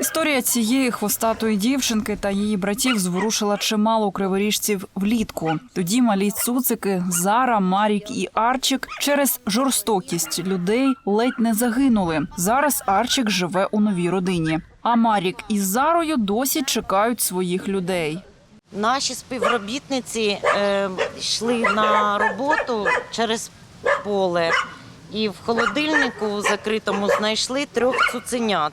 Історія цієї хвостатої дівчинки та її братів зворушила чимало криворіжців влітку. Тоді малі цуцики Зара, Марік і Арчик через жорстокість людей ледь не загинули. Зараз Арчик живе у новій родині. А Марік із Зарою досі чекають своїх людей. Наші співробітниці е, йшли на роботу через поле і в холодильнику закритому знайшли трьох цуценят,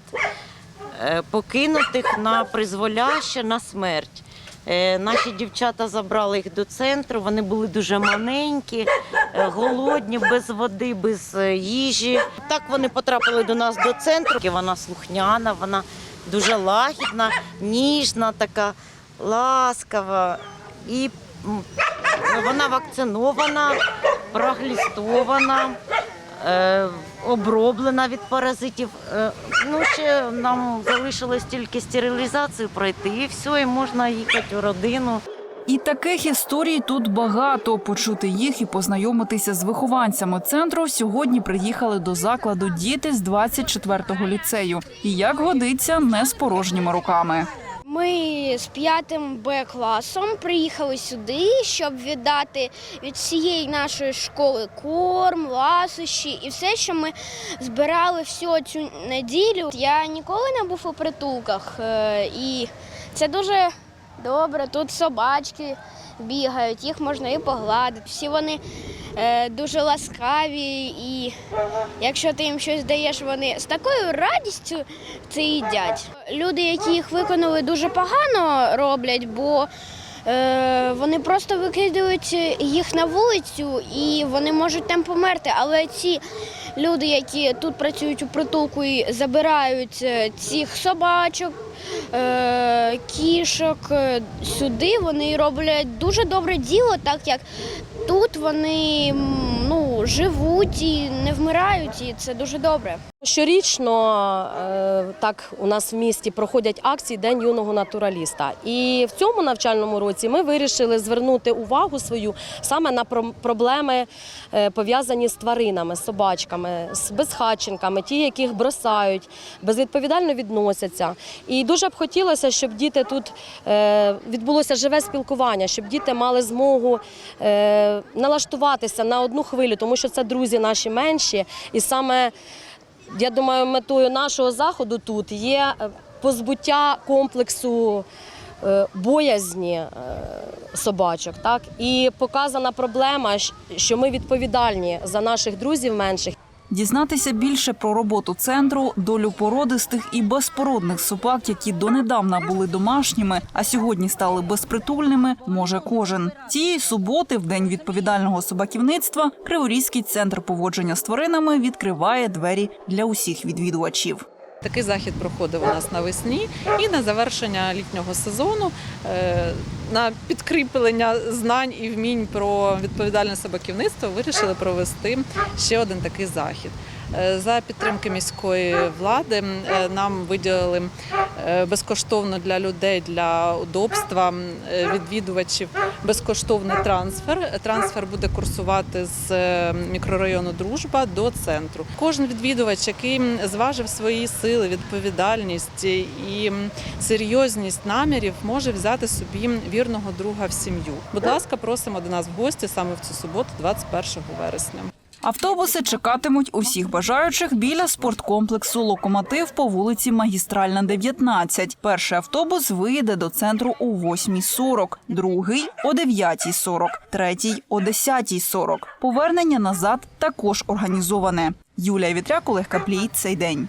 покинутих на призволяще на смерть. Е, Наші дівчата забрали їх до центру. Вони були дуже маленькі, е, голодні, без води, без е, їжі. Так вони потрапили до нас до центру. Вона слухняна, вона дуже лагідна, ніжна, така ласкава. І вона вакцинована, проглістована, е, оброблена від паразитів. Е, ну, ще нам залишилось тільки стерилізацію пройти, і все, і можна їхати у родину. І таких історій тут багато. Почути їх і познайомитися з вихованцями центру сьогодні приїхали до закладу діти з 24-го ліцею. І як годиться, не з порожніми руками. Ми з п'ятим Б класом приїхали сюди, щоб віддати від всієї нашої школи корм, ласощі і все, що ми збирали всю цю неділю. Я ніколи не був у притулках, е, і це дуже добре. Тут собачки бігають, їх можна і погладити. Всі вони е, дуже ласкаві, і якщо ти їм щось даєш, вони з такою радістю це їдять. Люди, які їх виконали, дуже погано роблять, бо е, вони просто викидають їх на вулицю і вони можуть там померти. Але ці люди, які тут працюють у притулку і забирають е, цих собачок, е, кішок е, сюди, вони роблять дуже добре діло, так як тут вони ну, живуть і не вмирають, і це дуже добре. Щорічно так у нас в місті проходять акції День юного натураліста. І в цьому навчальному році ми вирішили звернути увагу свою саме на про- проблеми пов'язані з тваринами, собачками, з безхатченками, ті, яких бросають, безвідповідально відносяться. І дуже б хотілося, щоб діти тут е, відбулося живе спілкування, щоб діти мали змогу е, налаштуватися на одну хвилю, тому що це друзі наші менші, і саме я думаю, метою нашого заходу тут є е, позбуття комплексу е, боязні е, собачок. Так? І показана проблема, що ми відповідальні за наших друзів менших. Дізнатися більше про роботу центру, долю породистих і безпородних собак, які донедавна були домашніми, а сьогодні стали безпритульними, може кожен. Цієї суботи, в день відповідального собаківництва, Криворізький центр поводження з тваринами відкриває двері для усіх відвідувачів. Такий захід проходив у нас навесні, і на завершення літнього сезону е, на підкріплення знань і вмінь про відповідальне собаківництво вирішили провести ще один такий захід. Е, За підтримки міської влади е, нам виділили е, безкоштовно для людей для удобства відвідувачів безкоштовний трансфер. Трансфер буде курсувати з мікрорайону Дружба до центру. Кожен відвідувач, який зважив свої сили, відповідальність і серйозність намірів, може взяти собі вірного друга в сім'ю. Будь ласка, просимо до нас в гості саме в цю суботу, 21 вересня. Автобуси чекатимуть усіх бажаючих біля спорткомплексу Локомотив по вулиці Магістральна, 19. Перший автобус виїде до центру о 8.40, другий о 9.40, третій о 10.40. Повернення назад також організоване. Юлія Вітряк, Олег Каплій. Цей день.